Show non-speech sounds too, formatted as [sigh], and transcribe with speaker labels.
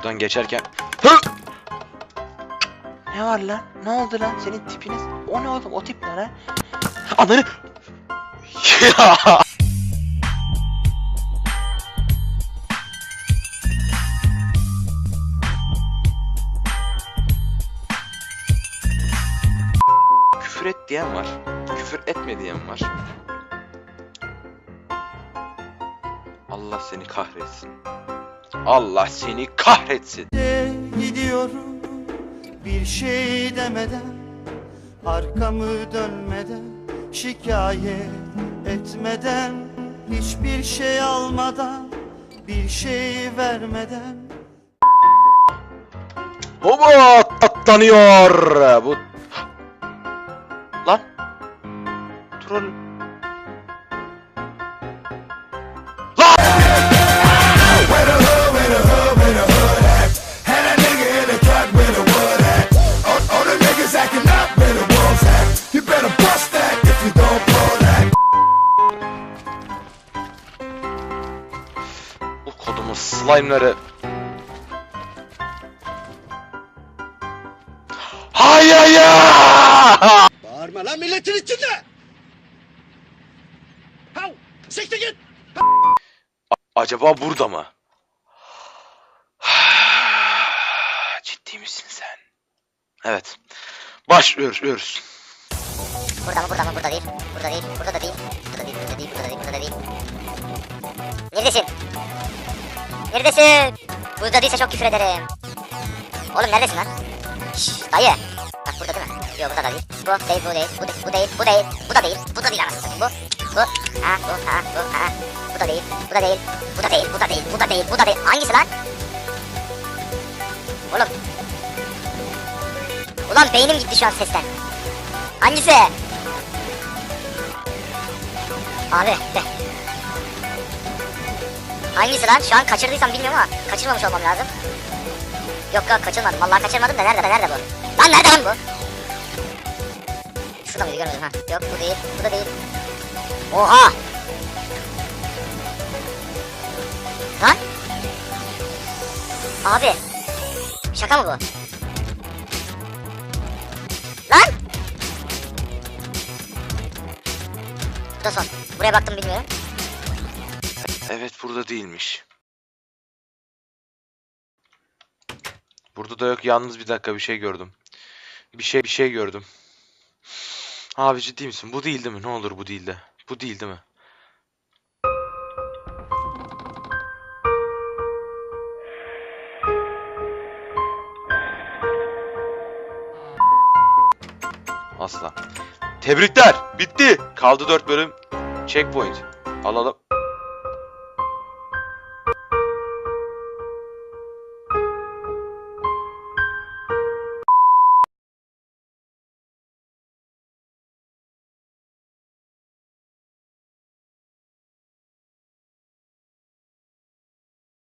Speaker 1: Buradan geçerken... Hı! Ne var lan? Ne oldu lan? Senin tipiniz... O ne oğlum? O tip ne lan? Ananı... [laughs] Küfür et diyen var. Küfür etme diyen var. Allah seni kahretsin. Allah seni kahretsin.
Speaker 2: gidiyorum bir şey demeden arkamı dönmeden şikayet etmeden hiçbir şey almadan bir şey vermeden
Speaker 1: Baba atlanıyor. Bu lan troll bu kodumun slime'ları Hayır ya!
Speaker 3: Bağırma lan milletin içinde! Hav! Siktir git!
Speaker 1: Acaba burada mı? [sighs] Ciddi misin sen? Evet. Başlıyoruz.
Speaker 4: Burada mı burada mı burada değil. Burada değil. Burada da değil. Burada değil. Burada değil. Burada değil. Burada değil. Neredesin? Neredesin? Burada değilse çok küfür ederim. Oğlum neredesin lan? Şşş dayı. Bak burada değil mi? Yok burada da değil. Bu değil bu değil. Bu, de- bu değil. Bu değil. Bu da değil. Bu da değil anasını satayım. Bu. Bu. Ha bu ha bu ha. Bu da değil. Bu da değil. Bu da değil. Bu da değil. Bu da değil. Bu da değil. Hangisi lan? Oğlum. Ulan beynim gitti şu an sesten. Hangisi? Abi de. Hangisi lan? Şu an kaçırdıysam bilmiyorum ama kaçırmamış olmam lazım. Yok yok kaçırmadım. Vallahi kaçırmadım da nerede nerede bu? Lan nerede lan bu? Şurada mıydı görmedim ha. Yok bu değil. Bu da değil. Oha! Lan? Abi. Şaka mı bu? Lan! Bu da son. Buraya baktım bilmiyorum.
Speaker 1: Evet burada değilmiş. Burada da yok. Yalnız bir dakika bir şey gördüm. Bir şey bir şey gördüm. Abi ciddi misin? Bu değil değil mi? Ne olur bu değil de. Bu değil değil mi? Asla. Tebrikler. Bitti. Kaldı 4 bölüm. Checkpoint. Alalım.